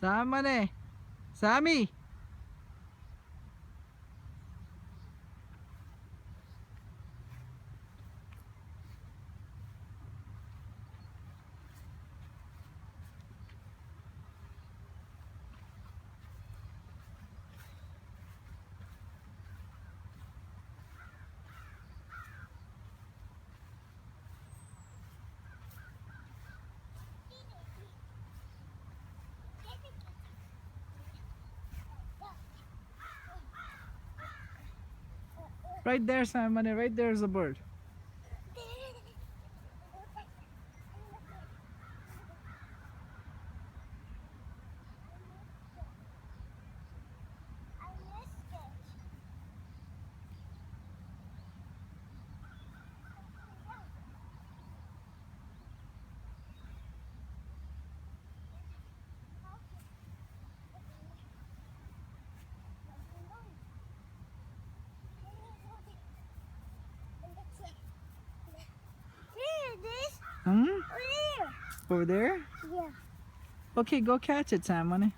Sama na eh. Sami! Right there, Simon. Right there's a bird. Hmm? Here. Over there? Yeah. Okay, go catch it, Simon. eh.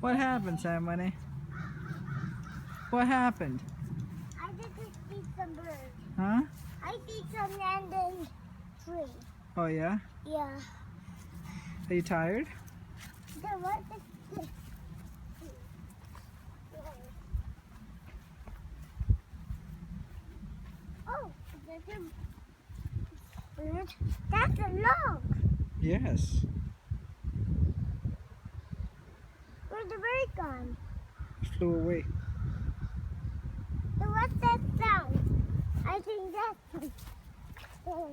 What happened, Simon? eh? What happened? I just see some birds. Huh? I see some landing tree. Oh yeah? Yeah. Are you tired? The what is this? Oh, that's a bird. That's a log. Yes. Where's the bird gone? Flew away. I think that's. Oh.